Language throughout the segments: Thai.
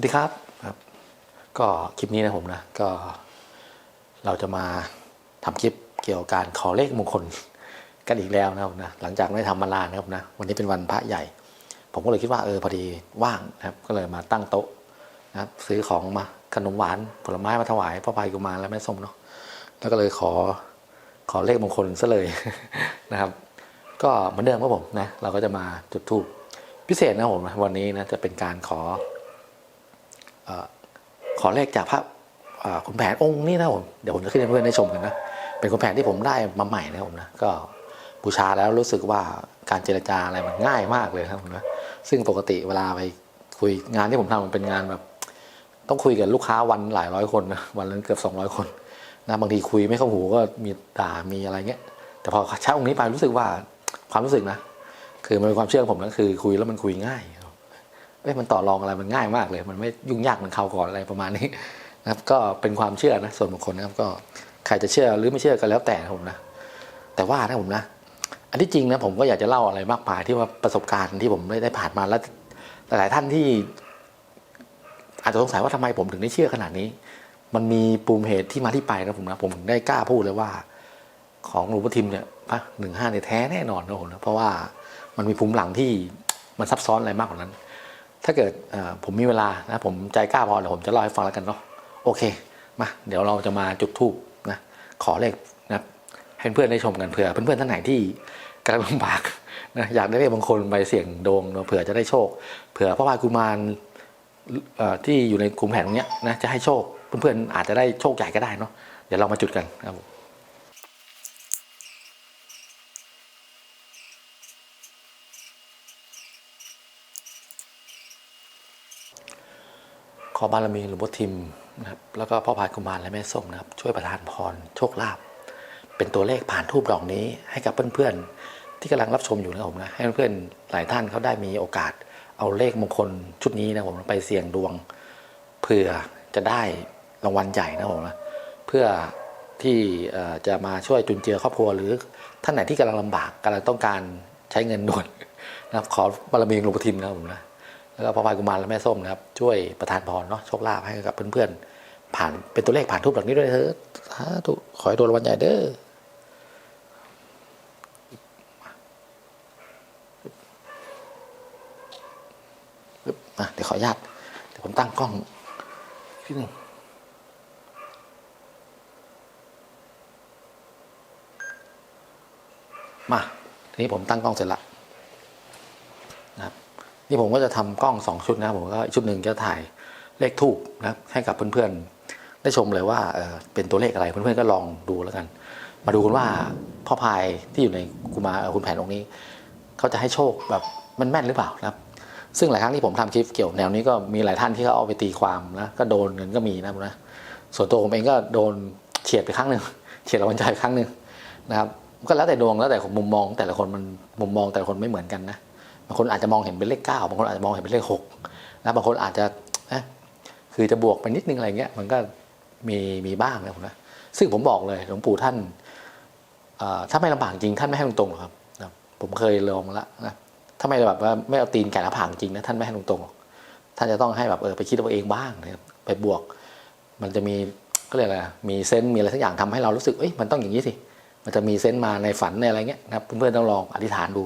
วัสดีครับครับ ก็คลิปนี้นะผมนะก็ เราจะมาทำคลิปเกี่ยวกับการขอเลขมงคลกันอีกแล้วนะครับนะหลังจากไม่ได้ทำมานานนะครับนะวันนี้เป็นวันพระใหญ่ ผมก็เลยคิดว่าเออพอดีว่างนะครับ ก็เลยมาตั้งโต๊ะนะครับซื้อของมาขนมหวานผลไม้มาถวายพระพายกุมารและแม่ส้มเนาะแล้วก็เลยขอขอเลขมงคลซะเลยนะครับ ก็เหมือนเดิมครับผมนะเราก็จะมาจุดธูปพิเศษนะผมนะวันนี้นะจะเป็นการขอ ขอเลขจากพระขุนแผนองค์นี้นะผมเดี๋ยวผมจะขึ้นให้เพื่อนได้ชมกันนะเป็นขุนแผนที่ผมได้มาใหม่นะผมนะก็บูชาแล้วรู้สึกว่าการเจรจาอะไรมันง่ายมากเลยนะครับผมนะซึ่งปกติเวลาไปคุยงานที่ผมทำมันเป็นงานแบบ ต้องคุยกับลูกค้าวันหลายร้อยคนนะวันละเกือบ200 คนนะบางทีคุยไม่เข้าหูก็มีด่ามีอะไรเงี้ย แต่พอใช้องค์นี้ไปรู้สึกว่าความรู้สึกนะ คือมันเป็นความเชื่อของผมนะคือ คุยแล้วมันคุยง่าย เอ้ยมันต่อรองอะไรมันง่ายมากเลย มันไม่ยุ่งยากเหมือนคราวก่อนอะไรประมาณนี้นะครับก็เป็นความเชื่อนะส่วนบุคคลนะครับก็ใครจะเชื่อหรือไม่เชื่อก็แล้วแต่ผมนะแต่ว่านะผมนะ อันที่จริงนะผมก็อยากจะเล่าอะไรมากมายที่ว่าประสบการณ์ที่ผมได้ผ่านมาแล้วหลายท่านที่ อาจจะสงสัยว่าทำไมผมถึงได้เชื่อขนาดนี้ มันมีปูมเหตุที่มาที่ไปนะผมนะผมถึงได้กล้าพูดเลยว่า ของหลวงพ่อทิมเนี่ยพระหนึ่งห้าเนี่ยแท้แน่นอนนะผมนะเพราะว่ามันมีภูมิหลังที่มันซับซ้อนอะไรมากกว่านั้น ถ้าเกิดผมมีเวลานะผมใจกล้าพอเดี๋ยวผมจะเล่าให้ฟังแล้วกันเนาะโอเคมาเดี๋ยวเราจะมาจุดธูปนะขอเลขนะให้เพื่อนได้ชมกันเผื่อเพื่อนๆท่านไหนที่กำลังลำบากนะอยากได้เลขบางคนไปเสี่ยงดวงเนอะเผื่อจะได้โชค เผื่อพระพายกุมารที่อยู่ในกลุ่มแผนตรงเนี้ยนะจะให้โชคเพื่อนๆอาจจะได้โชคใหญ่ก็ได้เนาะเดี๋ยวเรามาจุดกันครับผม ขอบารมีหลวงพ่อทิมนะครับแล้วก็พ่อพายกุมารและแม่ส้มนะครับช่วยประทานพรโชคลาภเป็นตัวเลขผ่านทูบดอกนี้ให้กับเพื่อนๆ ที่กำลังรับชมอยู่นะครับผมนะให้เพื่อนๆหลายท่านเขาได้มีโอกาสเอาเลขมงคลชุดนี้นะผมไปเสี่ยงดวงเพื่อจะได้รางวัลใหญ่นะผมนะเพื่อที่จะมาช่วยจุนเจือครอบครัวหรือท่านไหนที่กำลังลำบากกำลังต้องการใช้เงินด่วนนะครับขอบารมีหลวงพ่อทิมนะครับผมนะ แล้วก็พระพายกุมารและแม่ส้มนะครับ ช่วยประทานพรเนาะโชคลาภให้กับเพื่อนๆ ผ่านเป็นตัวเลขผ่านทูบแบบนี้ด้วยเถอะสาธุขอให้โดนรางวัลใหญ่เด้อปึ๊บอะเดี๋ยวขออนุญาตเดี๋ยวผมตั้งกล้องที่หนึ่งมา ทีนี้ผมตั้งกล้องเสร็จละนะครับ นี่ผมก็จะทำกล้องสองชุดนะครับผมก็ชุดหนึ่งจะถ่ายเลขทูบนะให้กับเพื่อนๆ ได้ชมเลยว่าเออเป็นตัวเลขอะไรเพื่อนๆก็ลองดูแล้วกัน มาดูกันว่าพ่อพายที่อยู่ในกุมาคุณแผนองค์นี้เขาจะให้โชคแบบมันแม่นหรือเปล่านะครับ ซึ่งหลายครั้งที่ผมทำคลิปเกี่ยวแนวนี้ก็มีหลายท่านที่เขาเอาไปตีความนะก็โดนเงินก็มีนะผมนะส่วนตัวผมเองก็โดนเฉียดไปครั้งหนึ่งเฉียดรางวัลใจครั้งหนึ่งนะครับก็แล้วแต่ดวงแล้วแต่มุมมองแต่ละคนมันมุมมองแต่ละคนไม่เหมือนกันนะางคนอาจจะมองเห็นเป็นเลขเก้าบางคนอาจจะมองเห็นเป็นเลขหกนะบางคนอาจจะนะคือจะบวกไปนิดนึงอะไรเงี้ยมันก็มีมีบ้างนะผมนะซึ่งผมบอกเลยหลวงปู่ท่านถ้าไม่ลำบากจริงท่านไม่ให้ตรงๆหรอกครับนะผมเคยลองแล้วนะถ้าไม่แบบว่าไม่เอาตีนแกะหน้าผากจริงนะท่านไม่ให้ตรงๆหรอกท่านจะต้องให้แบบเออไปคิดเอาเองบ้างนะครับไปบวก มันจะมีก็เรียกอะไรมีเซนส์มีอะไรสักอย่างทำให้เรารู้สึกเอ้ยมันต้องอย่างนี้สิมันจะมีเซนส์มาในฝันในอะไรเงี้ยนะครับเพื่อนๆต้องลองอธิษฐานดู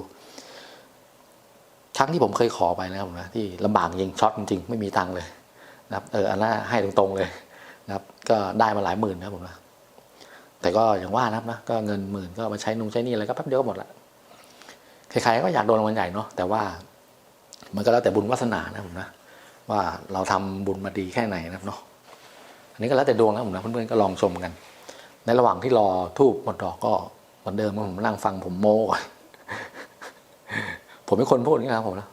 ครั้งที่ผมเคยขอไปนะครับผมนะที่ลำบากจริงช็อตจริงๆไม่มีตังค์เลยนะครับเอออันนั้นให้ตรงๆเลยนะครับ ก็ได้มาหลายหมื่นนะครับผมนะแต่ก็อย่างว่านะครับนะก็เงินหมื่นก็มาใช้นงใช้นี่อะไรก็แป๊บเดียวก็หมดละใครๆก็อยากโดนรางวัลใหญ่เนาะแต่ว่า มันก็แล้วแต่บุญวาสนานะผมนะว่าเราทำบุญมาดีแค่ไหนนะครับเนาะอันนี้ก็แล้วแต่ดวงนะผมนะเพื่อนๆก็ลองชมกัน ในระหว่างที่รอทูบหมดดอกก็เหมือนเดิมผมนั่งฟังผมโม้ก่อน ผมเป็นคนพูดอย่างนี้ครับผมนะ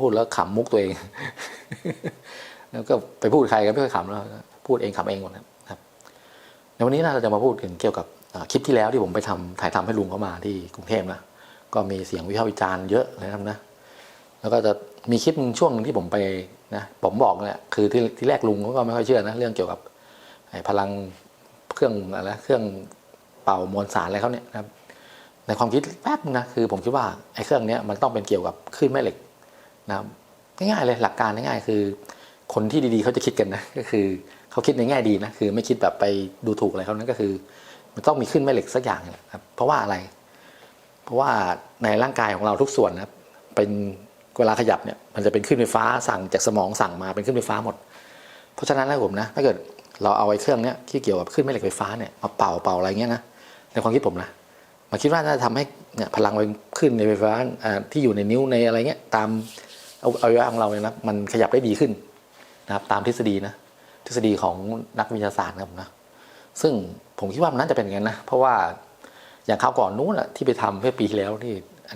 พูดแล้วขำมุกตัวเอง แล้วก็ไปพูดใครก็ไม่เคยขำแล้วพูดเองขำเองหมดนะครับในวันนี้นะเราจะมาพูดกันเกี่ยวกับคลิปที่แล้วที่ผมไปทำถ่ายทำให้ลุงเขามาที่กรุงเทพนะก็มีเสียงวิพากษ์วิจารณ์เยอะนะครับนะ แล้วก็จะมีคลิปหนึ่งช่วงหนึงที่ผมไปนะผมบอกเนี่ยคือที่ที่แรกลุงเขาก็ไม่ค่อยเชื่อนะเรื่องเกี่ยวกับพลังเครื่องอะไรเครื่องเป่ามวลสารอะไรเขาเนี่ยนะครับ ในความคิดแป๊บนะคือผมคิดว่าไอ้เครื่องนี้มันต้องเป็นเกี่ยวกับคลื่นแม่เหล็กนะง่ายๆเลยหลักการง่ายๆคือ คนที่ดีๆเขาจะคิดกันนะก็คือเขาคิดในแง่ดีนะคือ ไม่คิดแบบไปดูถูกอะไรเขานั้นก็คือ มันต้องมีขึ้นแม่เหล็กสักอย่างแหละครับเพราะว่าอะไร เพราะว่าในร่างกายของเราทุกส่วนนะเป็นเวลาขยับเนี่ยมันจะเป็นขึ้นไฟฟ้าสั่งจากสมองสั่งมาเป็นขึ้นไฟฟ้าหมด เพราะฉะนั้นนะผมนะถ้าเกิดเราเอาไอ้เครื่องเนี้ยที่เกี่ยวกับขึ้นแม่เหล็กไฟฟ้าเนี่ยมาเป่าเป่าอะไรเงี้ยนะในความคิดผมนะ มาคิดว่าน่าจะทำให้เนี่ยพลังไฟขึ้นในไฟฟ้าที่อยู่ในนิ้วในอะไรเงี้ยตามอาอวัยวะของเราเนี่ยนะมันขยับได้ดีขึ้นนะครับตามทฤษฎีนะทฤษฎีของนักวิทยาศาสตร์นะครับผมนะซึ่งผมคิดว่ามันน่าจะเป็นอย่างนั้นนะเพราะว่าอย่างคราวก่อนนู้นอะที่ไปทำเมื่อปีที่แล้วที่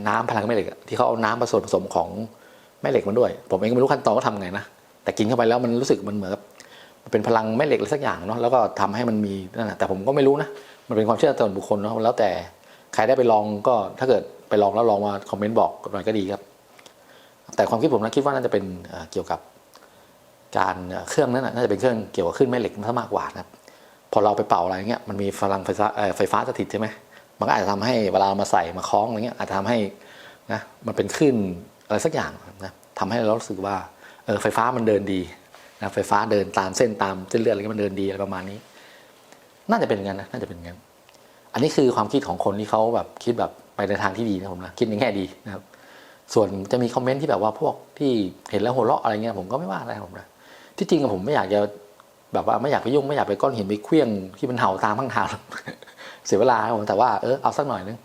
น้ำพลังแม่เหล็กที่เขาเอาน้ำผสมผสมของแม่เหล็กมาด้วย ผมเองก็ไม่รู้ขั้นตอนว่าทำไงนะแต่กินเข้าไปแล้วมันรู้สึกมันเหมือนกับเป็นพลังแม่เหล็กอะไรสักอย่างเนาะแล้วก็ทำให้มันมีนั่นแหะแต่ผมก็ไม่รู้นะมันเป็นความเชื่อส่วนบุคคลเนาะแล้วแต่ ใครได้ไปลองก็ถ้าเกิดไปลองแล้วลองมาคอมเมนต์บอกหน่อยก็ดีครับ แต่ความคิดผมนะคิดว่าน่าจะเป็นเกี่ยวกับการเครื่องนั้นน่าจะเป็นเครื่องเกี่ยวกับขึ้นแม่เหล็กมากกว่านะครับพอเราไปเป่าอะไรเงี้ยมันมีพลังไฟฟ้าไฟฟ้าสถิตใช่ไหมมันก็อาจจะทำให้เวลาเรามาใส่มาคล้องอะไรเงี้ยอาจจะทำให้นะมันเป็นขึ้นอะไรสักอย่างนะทำให้เรารู้สึกว่าเออไฟฟ้ามันเดินดีนะไฟฟ้าเดินตามเส้นตามเส้นเลือดอะไรเงี้ยมันเดินดีอะไรประมาณนี้ น่าจะเป็นงั้นนะน่าจะเป็นงั้น อันนี้คือความคิดของคนที่เขาแบบคิดแบบไปในทางที่ดีนะผมนะคิดในแง่ดีนะครับ ส่วนจะมีคอมเมนต์ที่แบบว่าพวกที่เห็นแล้วหัวเราะอะไรเงี้ยผมก็ไม่ว่าอะไรผมนะที่จริงผมไม่อยากจะแบบว่าไม่อยากไปยุ่งไม่อยากไปก้อนหินไปเคลี้ยงที่มันเห่าตามข้างทางเสียเวลาผมแต่ว่าเออเอาสักหน่อยนึง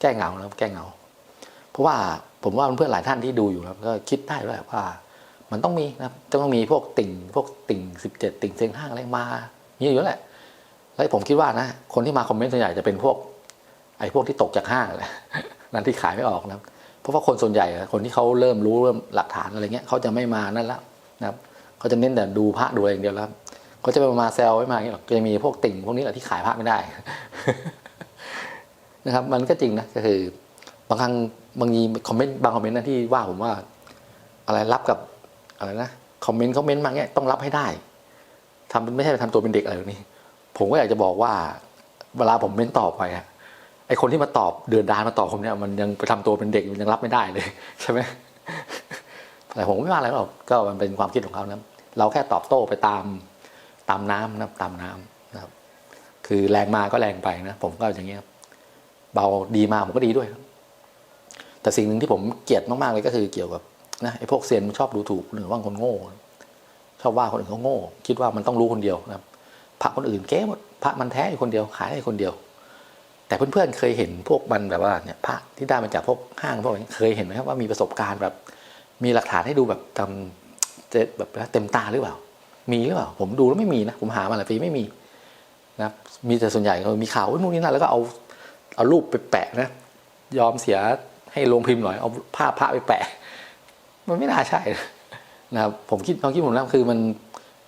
แก้เหงานะครับแก้เหงา เพราะว่าผมว่าเพื่อนหลายท่านที่ดูอยู่ครับก็คิดได้ด้วยว่า มันต้องมีนะต้องมีพวกติ่งพวกติ่งสิบเจ็ดติ่งเซงห้างอะไรมาเยอะอยู่แล้วแหละ แล้วผมคิดว่านะ คนที่มาคอมเมนต์ส่วนใหญ่จะเป็นพวก ไอ้พวกที่ตกจากห้างแหละนั่นที่ขายไม่ออกนะเพราะว่าคนส่วนใหญ่คนที่เขาเริ่มรู้เริ่มหลักฐานอะไรเงี้ยเขาจะไม่มานั่นล้วนะครับเขาจะเน้นแต่ดูพระดูอะไรอย่างเดียวแล้วเขาจะไม่มาแซวไม่มาอย่างเงี้ยหรอกก็จะมีพวกติ่งพวกนี้แหละที่ขายพระไม่ได้ นะครับ มันก็จริงนะก็คือบางครั้งบางทีคอมเมนต์บางคอมเมนต์นะที่ว่าผมว่า อะไรรับกับอะไรนะคอมเมนต์เขาเมนต์มาเงี้ยต้องรับให้ได้ทำไม่ใช่ไปทำตัวเป็นเด็กอะไรแบบนี้ ผมก็อยากจะบอกว่าเวลาผมเม้นตอบไปอะไอคนที่มาตอบเดือนดานมาตอบผมเนี่ยมันยังไปทำตัวเป็นเด็กมันยังรับไม่ได้เลยใช่ไหมแต่ผมไม่ว่าอะไรหรอกก็มันเป็นความคิดของเขานะเราแค่ตอบโต้ไปตามตามน้ำนะตามน้ำนะครับ คือแรงมาก็แรงไปนะผมก็อย่างเงี้ยเบาดีมาผมก็ดีด้วย แต่สิ่งหนึ่งที่ผมเกลียดมากๆเลยก็คือเกี่ยวกับนะไอ้พวกเซียนชอบดูถูกคนอื่นว่าคนโง่ ชอบว่าคนอื่นเขาโง่ คิดว่ามันต้องรู้คนเดียวนะครับ พระคนอื่นเก๊หมดพระมันแท้อยู่คนเดียวขายให้คนเดียว แต่เพื่อนๆเคยเห็นพวกมันแบบว่าเนี่ยพระที่ได้มาจากพวกห้างพวกนี้เคยเห็นไหมครับว่ามีประสบการณ์แบบ มีหลักฐานให้ดูแบบตำเจ็ดแบบเต็มตาหรือเปล่า มีหรือเปล่า ผมดูแล้วไม่มีนะผมหามาหลายปีไม่มีนะมีแต่ส่วนใหญ่เขามีข่าวว่านู่นนี่นั่นแล้วก็เอาเอารูปไปแปะนะ ยอมเสียให้โรงพิมพ์หน่อยเอาภาพพระไปแปะ มันไม่น่าใช่นะครับผมคิดความคิดผมนะคือมัน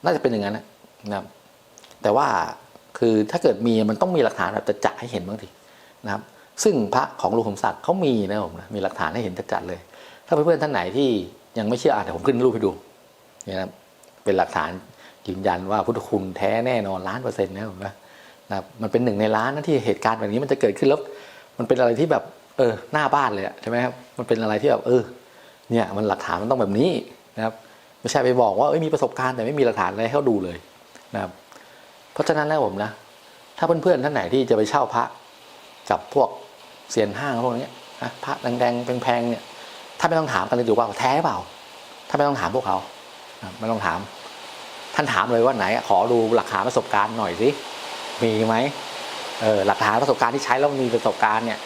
น่าจะเป็นอย่างนั้นนะครับ แต่ว่าคือถ้าเกิดมีมันต้องมีหลักฐานแบบจะๆให้เห็นบ้างทีนะครับ ซึ่งพระของหลวงสมศักดิ์เขามีนะผมนะมีหลักฐานให้เห็นจัดเลย ถ้าเพื่อนๆท่านไหนที่ยังไม่เชื่ออะเดี๋ยวผมขึ้นรูปให้ดูนี่นะครับเป็นหลักฐานยืนยันว่าพุทธคุณแท้แน่นอนล้านเปอร์เซ็นต์นะผมนะนะมันเป็นหนึ่งในล้านนะที่เหตุการณ์แบบนี้มันจะเกิดขึ้นแล้วมันเป็นอะไรที่แบบเออหน้าบ้านเลยใช่ไหมครับมันเป็นอะไรที่แบบเออเนี่ยมันหลักฐานมันต้องแบบนี้นะครับไม่ใช่ไปบอกว่าเอ้ยมีประสบการณ์แต่ไม่มีหลักฐานอะไรให้เขาดูเลยนะครับ เพราะฉะนั้นแล้วผมนะ ถ้าเพื่อนๆท่านไหนที่จะไปเช่าพระกับพวกเซียนห้างพวกนี้นะพระแดงๆแพงๆเนี่ยถ้าไม่ต้องถามกันเลยดูว่าแท้เปล่า ถ้าไม่ต้องถามพวกเขาไม่ต้องถาม ท่านถามเลยว่าไหนขอดูหลักฐานประสบการณ์หน่อยสิมีไหมเออหลักฐานประสบการณ์ที่ใช้แล้วมีประสบการณ์เนี่ย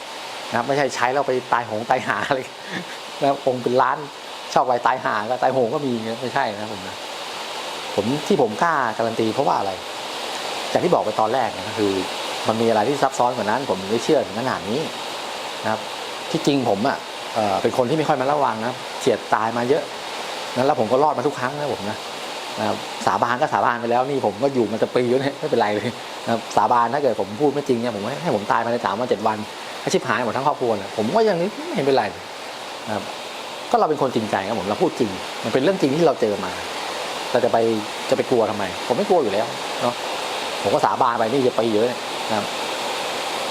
นะไม่ใช่ใช้แล้วไปตายโหงตายหาอะไรแล้วคงเป็นล้านชอบไปตายหาก็ตายโหงก็มีไม่ใช่นะผมนะผมที่ผมกล้าการันตีเพราะว่าอะไร จากที่บอกไปตอนแรกนะคือ มันมีอะไรที่ซับซ้อนกว่านั้น ผมได้เชื่อถึงขนาดนี้นะครับ ที่จริงผมอะเป็นคนที่ไม่ค่อยมาระวังนะเฉียดตายมาเยอะนั้นแล้วผมก็รอดมาทุกครั้งนะผมนะสาบานก็สาบานไปแล้วนี่ผมก็อยู่มาจะปีแล้วเนี่ยไม่เป็นไรเลยนะสาบานถ้าเกิดผมพูดไม่จริงเนี่ยผมให้ผมตายภายในสามวันเจ็ดวันให้ชิบหายหมดทั้งครอบครัวเนี่ยผมก็ยังไม่เห็นเป็นไรนะครับก็เราเป็นคนจริงใจครับผมเราพูดจริง มันเป็นเรื่องจริงที่เราเจอมา เราจะไปจะไปกลัวทำไม ผมไม่กลัวอยู่แล้วเนาะ ผมก็สาบานไปนี่จะไปเยอะนะครับ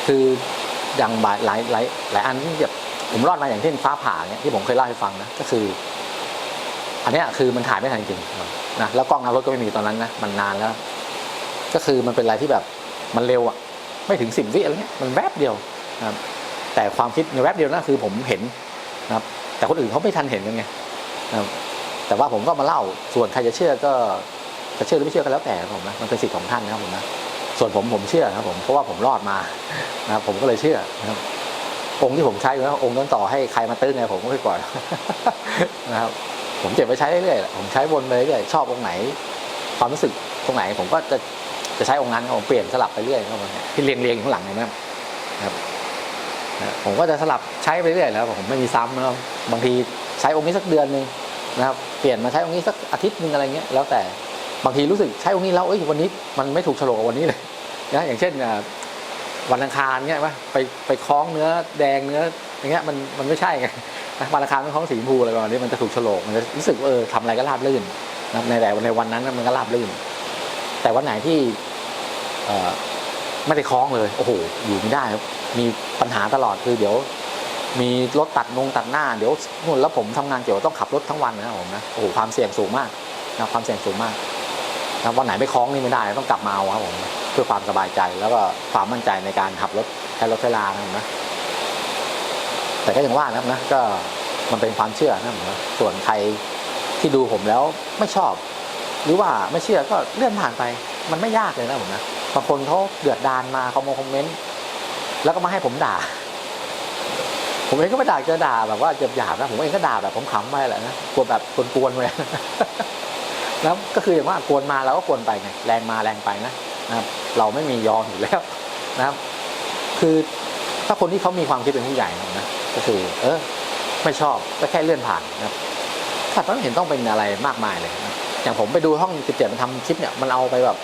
คืออย่างหลายหลายหลายหลายอันที่แบบผมรอดมาอย่างเช่นฟ้าผ่าเนี่ยที่ผมเคยเล่าให้ฟังนะก็คือ อันนี้คือมันถ่ายไม่ทันจริงนะแล้วกล้องหน้ารถก็ไม่มีตอนนั้นนะมันนานแล้ว ก็คือมันเป็นอะไรที่แบบมันเร็วอะไม่ถึงสิบวิอะไรเงี้ยมันแวบเดียวนะครับแต่ความคิดในแวบเดียวนั่นคือผมเห็นนะครับ แต่คนอื่นเขาไม่ทันเห็นกันไงนะครับแต่ว่าผมก็มาเล่าส่วนใครจะเชื่อก็ จะเชื่อหรือไม่เชื่อก็แล้วแต่ผมนะมันเป็นสิทธิ์ของท่านนะครับผมนะส่วนผมผมเชื่อครับผมเพราะว่าผมรอดมานะครับผมก็เลยเชื่อนะครับองค์ที่ผมใช้อยู่แล้วองค์นั้นต่อให้ใครมาตื้นไงผมก็ไม่ปล่อยนะครับ ผมเก็บไว้ใช้เรื่อยๆผมใช้วนไปเรื่อยชอบองค์ไหน ความรู้สึกตรงไหนผมก็จะจะใช้องค์นั้นผมเปลี่ยนสลับไปเรื่อยครับผมที่เรียงเรียงๆข้างหลังเนะครับนะครับผมก็จะสลับใช้ไปเรื่อยแล้วผมไม่มีซ้ำนะครับบางทีใช้องค์นี้สักเดือนหนึ่งนะครับ เปลี่ยนมาใช้องค์นี้สักอาทิตย์หนึ่งอะไรเงี้ยแล้วแต่ บางทีรู้สึกใช้องค์นี้แล้วเอ้ยวันนี้มันไม่ถูกโฉลกกับวันนี้เลยนะอย่างเช่นวันอังคารเงี้ยว่าไปไปคล้องเนื้อแดงเนื้ออย่างเงี้ยมันมันไม่ใช่ไงวันอังคารมันคล้องสีชมพูอะไรประมาณนี้มันจะถูกโฉลกมันจะรู้สึกเออทำอะไรก็ราบรื่นนะในแต่ในวันนั้นมันก็ราบรื่น แต่วันไหนที่เอ่อไม่ได้คล้องเลยโอ้โหอยู่ไม่ได้ครับมีปัญหาตลอดคือเดี๋ยวมีรถตัดนงตัดหน้าเดี๋ยวนู่นแล้วผมทำงานเกี่ยวกับต้องขับรถทั้งวันนะครับผมนะโอ้โหความเสี่ยงสูงมากนะความเสี่ยงสูงมาก นะวันไหนไม่คล้องนี่ไม่ได้ต้องกลับมาเอาครับผมเพื่อความสบายใจแล้วก็ความมั่นใจในการขับรถใช้รถใช้ลานะครับนะแต่ก็อย่างว่านะครับนะก็มันเป็นความเชื่อนะครับผมนะส่วนใครที่ดูผมแล้วไม่ชอบ หรือว่าไม่เชื่อก็เลื่อนผ่านไป มันไม่ยากเลยนะผมนะบางคนเขาเดือดดานมาเขามาคอมเมนต์แล้วก็มาให้ผมด่า ผมเองก็ไม่ด่าจะด่าแบบว่าหยาบๆนะผมเองก็ด่าแบบผมขำไปแหละนะกวแบบกวนๆไป แล้วก็คืออย่างว่ากวนมาเราก็กวนไปไงแรงมาแรงไปนะนะครับเราไม่มียอมอยู่แล้วนะครับ คือถ้าคนที่เขามีความคิดเป็นผู้ใหญ่นะก็คือ เออไม่ชอบก็แค่เลื่อนผ่านนะครับถ้าไม่เห็นต้องเป็นอะไรมากมายเลยนะอย่างผมไปดูห้อง 17 มันทำคลิปเนี่ยมันเอาไปแบบ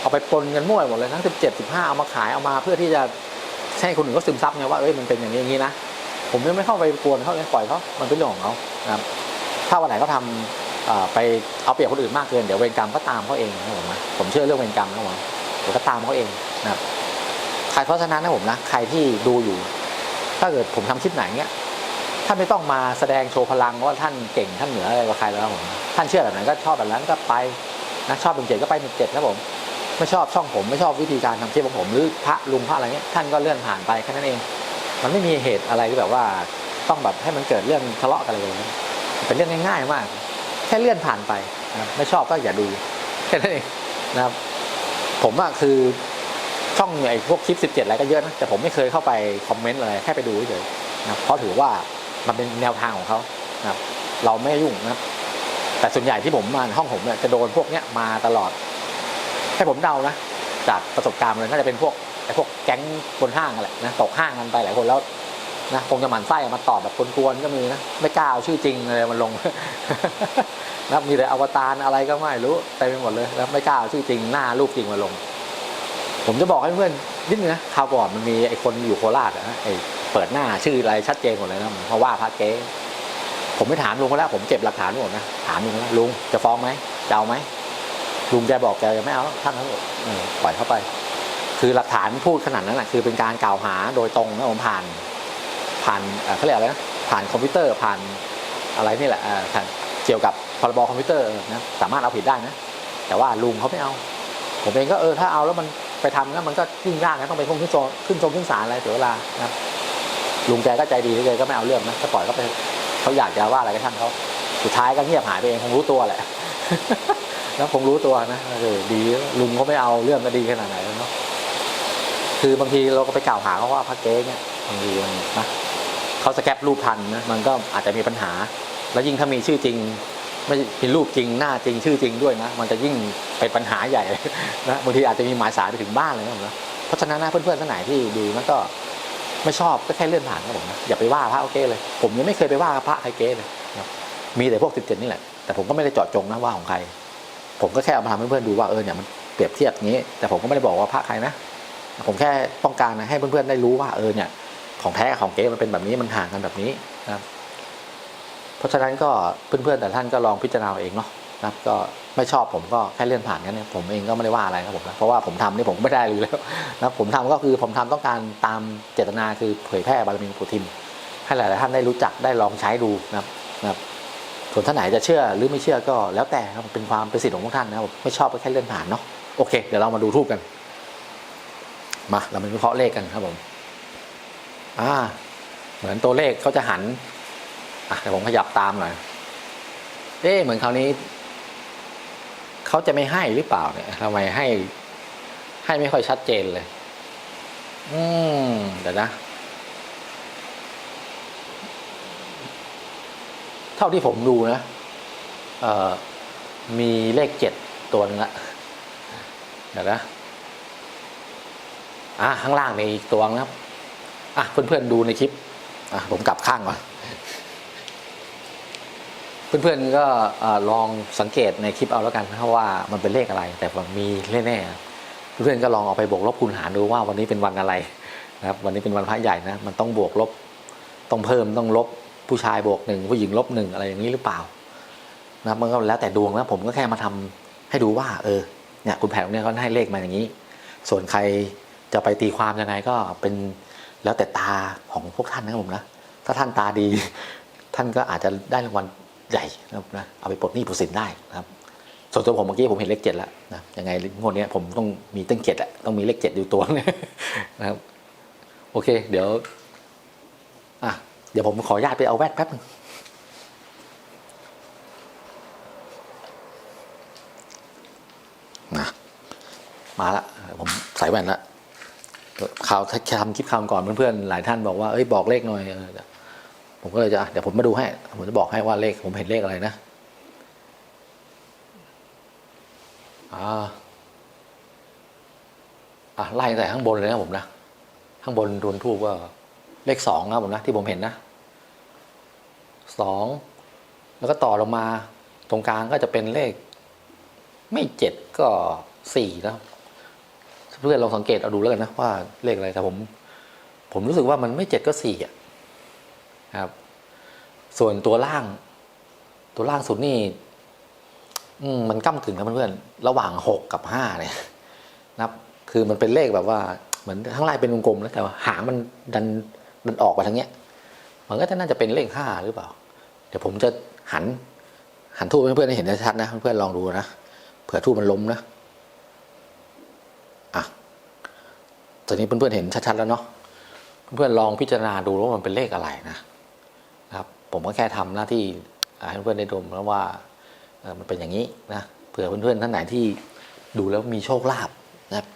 เอาไปปนกันมั่วไปหมดเลยทั้ง 17 15 เอามาขายเอามาเพื่อที่จะให้คนอื่นก็ซึมซับไงว่าเอ้ยมันเป็นอย่างนี้อย่างนี้นะผมยังไม่เข้าไปกวนเขาเลยปล่อยเขามันเป็นเรื่องของเขานะครับถ้าวันไหนเขาทำ ไปเอาเปรียบคนอื่นมากเกินเดี๋ยวเวรกรรมก็ตามเขาเองนะผมนะผมเชื่อเรื่องเวรกรรมนะผมเดี๋ยวก็ตามเขาเองนะครับใครเพราะฉะนั้นนะผมนะใครที่ดูอยู่ ถ้าเกิดผมทำคลิปไหนเนี้ยท่านไม่ต้องมาแสดงโชว์พลังว่าท่านเก่งท่านเหนืออะไรกว่าใครแล้วผมท่านเชื่อแบบไหนก็ชอบแบบนั้นก็ไปนะชอบเป็นเจ็ดก็ไปเป็นเจ็ดนะผมไม่ชอบช่องผมไม่ชอบวิธีการทำคลิปของผมหรือพระลุงพระอะไรเงี้ยท่านก็เลื่อนผ่านไปแค่นั้นเอง มันไม่มีเหตุอะไรที่แบบว่าต้องแบบให้มันเกิดเรื่องทะเลาะกันอะไรเลย เป็นเรื่องง่าย ๆ มาก ค่เลื่อนผ่านไปนะไม่ชอบก็อย่าดูแค่นั้นเองนะครับผมอะคือช่องไอ้พวกคลิป 17 อะไรก็เยอะนะแต่ผมไม่เคยเข้าไปคอมเมนต์อะไรแค่ไปดูเฉยๆนะเพราะถือว่ามันเป็นแนวทางของเขานะครับเราไม่ยุ่งนะแต่ส่วนใหญ่ที่ผมมาห้องผมเนี่ยจะโดนพวกเนี้ยมาตลอดให้ผมเดานะจากประสบการณ์เลยน่าจะเป็นพวกไอ้พวกแก๊งบนห้างอะไรนะตกห้างกันไปหลายคนแล้ว นะคงจะหมั่นไส้มาตอบแบบกวนๆก็มีนะไม่กล้าเอาชื่อจริงอะไรมันลงนะมีแต่อวตารอะไรก็ไม่รู้เต็มไปหมดเลยแล้วไม่กล้าเอาชื่อจริงหน้ารูปจริงมาลง ผมจะบอกให้เพื่อนนิดนึงนะคราวก่อนมันมีไอ้คนอยู่โคราชนะไอ้เปิดหน้าชื่ออะไรชัดเจนหมดเลยนะเพราะว่าพระเก๊ผมไม่ถามลุงเขาแล้วผมเก็บหลักฐานหมดนะถามลุงแล้วลุงจะฟ้องไหมจะเอาไหมลุงแกบอกแกจะไม่เอาท่านทั้งหมดเออปล่อยเข้าไป คือหลักฐานพูดขนาดนั้นนะคือเป็นการกล่าวหาโดยตรงนะผมผ่าน ผ่านเขาเรียกอะไรนะผ่านคอมพิวเตอร์ผ่านอะไรนี่แหละเอ่อผ่านเกี่ยวกับพรบคอมพิวเตอร์นะสามารถเอาผิดได้นะแต่ว่าลุงเขาไม่เอา ผมเองก็เออถ้าเอาแล้วมันไปทำแล้วมันก็ยุ่งยากนะต้องไปขึ้นขึ้นโซขึ้นโซขึ้นศาลอะไรเสียเวลานะครับลุงแกก็ใจดีเลยก็ไม่เอาเรื่องนะก็ปล่อยเขาไปเขาอยากจะว่าอะไรก็ช่างเขาสุดท้ายก็เงียบหายไปเองคงรู้ตัวแหละแล้วคงรู้ตัวนะเออดีลุงเขาไม่เอาเรื่องก็ดีขนาดไหนแล้วเนาะคือบางทีเราก็ไปกล่าวหาเขาว่าพระเก๊เนี่ยบางทีมันนะ เขาสแกปรูปทันนะมันก็อาจจะมีปัญหา แล้วยิ่งถ้ามีชื่อจริง ไม่เป็นรูปจริงหน้าจริงชื่อจริงด้วยนะ มันจะยิ่งเป็นปัญหาใหญ่นะบางทีอาจจะมีหมายสารไปถึงบ้านเลยนะผมเพราะฉะนั้นนะเพื่อนๆท่านไหนที่ดูมันก็ไม่ชอบก็แค่เลื่อนผ่านครับผมนะอย่าไปว่าพระโอเคเลย ผมยังไม่เคยไปว่าพระใครเก๊เลยนะมีแต่พวกสิบเจ็ดนี่แหละแต่ผมก็ไม่ได้เจาะจงนะว่าของใคร ผมก็แค่เอามาทำให้เพื่อนดูว่าเออเนี่ยมันเปรียบเทียบอย่างนี้ แต่ผมก็ไม่ได้บอกว่าพระใครนะ ผมแค่ต้องการนะให้เพื่อนๆได้รู้ว่าเออเนี่ย ของแท้ของเก๊มันเป็นแบบนี้มันห่างกันแบบนี้นะครับเพราะฉะนั้นก็เพื่อนๆแต่ท่านก็ลองพิจารณาเองเนาะนะครับก็ไม่ชอบผมก็แค่เลื่อนผ่านกันเนี่ยผมเองก็ไม่ได้ว่าอะไรครับผมนะเพราะว่าผมทำนี่ผมไม่ได้เลยแล้วนะผมทำก็คือผมทำต้องการตามเจตนาคือเผยแพร่บารมีหลวงปู่ทิมให้หลายๆท่านได้รู้จักได้ลองใช้ดูนะครับนะครับส่วนท่านไหนจะเชื่อหรือไม่เชื่อก็แล้วแต่ครับเป็นความเป็นสิทธิ์ของพวกท่านนะครับไม่ชอบก็แค่เลื่อนผ่านเนาะโอเค เดี๋ยวเรามาดูทูบกัน มาเรามาวิเคราะห์เลขกันครับผม อ่า เหมือนตัวเลขเขาจะหันอะเดี๋ยวผมขยับตามหน่อยเอ๊เหมือนคราวนี้เขาจะไม่ให้หรือเปล่าเนี่ยทำไมให้ ให้ไม่ค่อยชัดเจนเลย อืมเดี๋ยวนะ เท่าที่ผมดูนะเอ่อมีเลขเจ็ดตัวนึงละเดี๋ยวนะอะข้างล่างมีอีกตัวนึงนะครับ อะเพื่อนๆดูในคลิปอะผมกลับข้างก่อนเพื่อนๆก็เอ่อลองสังเกตในคลิปเอาแล้วกันนะว่ามันเป็นเลขอะไร แต่มันมีแน่ๆเพื่อนๆก็ลองเอาไปบวกลบคูณหารดูว่าวันนี้เป็นวันอะไรนะครับ วันนี้เป็นวันพระใหญ่นะมันต้องบวกลบต้องเพิ่มต้องลบผู้ชายบวกหนึ่งผู้หญิงลบหนึ่งอะไรอย่างนี้หรือเปล่านะครับมันก็แล้วแต่ดวงนะผมก็แค่มาทำให้ดูว่า เออเนี่ยคุณแผนเนี่ยเขาให้เลขมาอย่างนี้ ส่วนใครจะไปตีความยังไงก็เป็น แล้วแต่ตาของพวกท่านนะครับผมนะ ถ้าท่านตาดี ท่านก็อาจจะได้รางวัลใหญ่นะครับนะเอาไปปลดหนี้ปลดสินได้นะครับ ส่วนตัวผมเมื่อกี้ผมเห็นเลขเจ็ดแล้วนะยังไงงวดเนี้ยผมต้องมีตั้งเจ็ดแหละต้องมีเลขเจ็ดอยู่ตัวนึงนะครับ โอเค เดี๋ยวอะเดี๋ยวผมขออนุญาตไปเอาแว่นแป๊บนึงนะมาละผมใส่แว่นละ ข่าวทำคลิปข่าวก่อนเพื่อนๆหลายท่านบอกว่าเอ้ยบอกเลขหน่อยผมก็เลยจะเดี๋ยวผมมาดูให้ ผมจะบอกให้ว่าเลขผมเห็นเลขอะไรนะอ่าอะไล่ตั้งแต่ข้างบนเลยนะผมนะข้างบนดวนทูบก็เลขสองนะผมนะที่ผมเห็นนะสองแล้วก็ต่อลงมาตรงกลางก็จะเป็นเลข ไม่เจ็ดก็สี่นะ เพื่อนลองสังเกตเอาดูแล้วกันนะว่าเลขอะไรแต่ผม ผมรู้สึกว่ามันไม่เจ็ดก็สี่อะครับ ส่วนตัวล่าง ตัวล่างสุดนี่มันก้ากึ่งนะเพื่อนๆระหว่างหกกับห้าเนี่ยนะครับ คือมันเป็นเลขแบบว่าเหมือนข้างล่างเป็นวงกลมแล้วแต่ว่าหางมันดันดันออกไปทางเนี้ย มันก็จะน่าจะเป็นเลขห้าหรือเปล่า เดี๋ยวผมจะหัน หันทูบเพื่อนๆได้เห็นชัดนะเพื่อนๆลองดูนะเผื่อทูบมันล้มนะ อะตอนนี้เพื่อนๆเห็นชัดๆแล้วเนาะเพื่อนๆลองพิจารณาดูว่ามันเป็นเลขอะไรนะนะครับ ผมก็แค่ทำหน้าที่ให้เพื่อนๆได้ดมแล้วว่ามันเป็นอย่างนี้นะเผื่อเพื่อนๆท่านไหนที่ดูแล้วมีโชคลาภนะครับ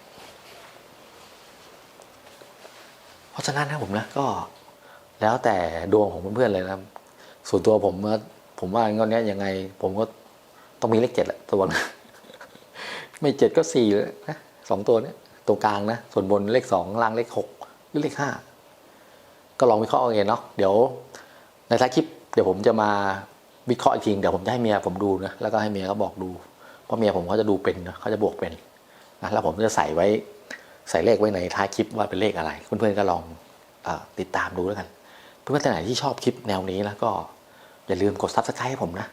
เพราะฉะนั้นนะผมนะก็แล้วแต่ดวงของเพื่อนๆเลยนะครับ ส่วนตัวผมผมว่างวดเนี้ยยังไง ผมก็ต้องมีเลขเจ็ดแหละตัวนะไม่เจ็ดก็สี่เลยนะ สองตัวเนี้ยตัวกลางนะ ส่วนบนเลขสองล่างเลขหกหรือเลขห้าก็ลองวิเคราะห์เอาเองเนาะเดี๋ยว ในท้ายคลิปเดี๋ยวผมจะมาวิเคราะห์อีกทีเดี๋ยวผมจะให้เมียผมดูนะแล้วก็ให้เมียเขาบอกดูเพราะเมียผมเขาจะดูเป็นนะเขาจะบวกเป็นนะแล้วผมจะใส่ไว้ใส่เลขไว้ในท้ายคลิปว่าเป็นเลขอะไร เพื่อนๆก็ลองอติดตามดูแล้วกัน เพื่อนๆท่านไหนที่ชอบคลิปแนวนี้แล้วก็อย่าลืมกด subscribe ให้ผมนะ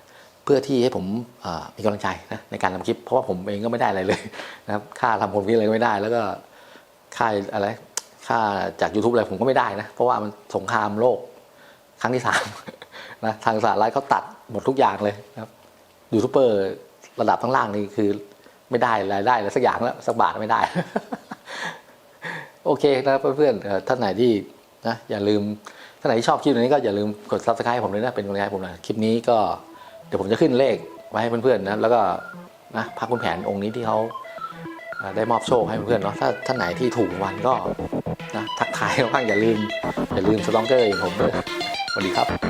เพื่อที่ให้ผมมีกำลังใจนะในการทำคลิป เพราะว่าผมเองก็ไม่ได้อะไรเลยนะครับค่าทำคลิปอะไรก็ไม่ได้ แล้วก็ค่าอะไรค่าจาก YouTube อะไรผมก็ไม่ได้นะ เพราะว่ามันสงครามโลกครั้งที่สามนะทางสหรัฐเขาตัดหมดทุกอย่างเลยนะครับยูทูบเบอร์ระดับข้างล่างนี่คือไม่ได้รายได้เลยสักอย่างแล้วสักบาทไม่ได้ โอเคนะเพื่อนๆเอ่อท่านไหนที่นะอย่าลืมท่านไหนที่ชอบคลิปนี้ก็อย่าลืมกด subscribe ผมเลยนะเป็นกำลังใจผมนะคลิปนี้ก็ ดี๋ยวผมจะขึ้นเลขไว้ให้เพื่อนๆนะแล้วก็นะพักคุณแผนองค์นี้ที่เขาได้มอบโชคให้เพื่อนๆเนาะถ้าท่านไหนที่ถูกวันก็นะทักทายบ้างอย่าลืมอย่าลืมสตองเกอร์อย่างผมด้วยสวัสดีครับ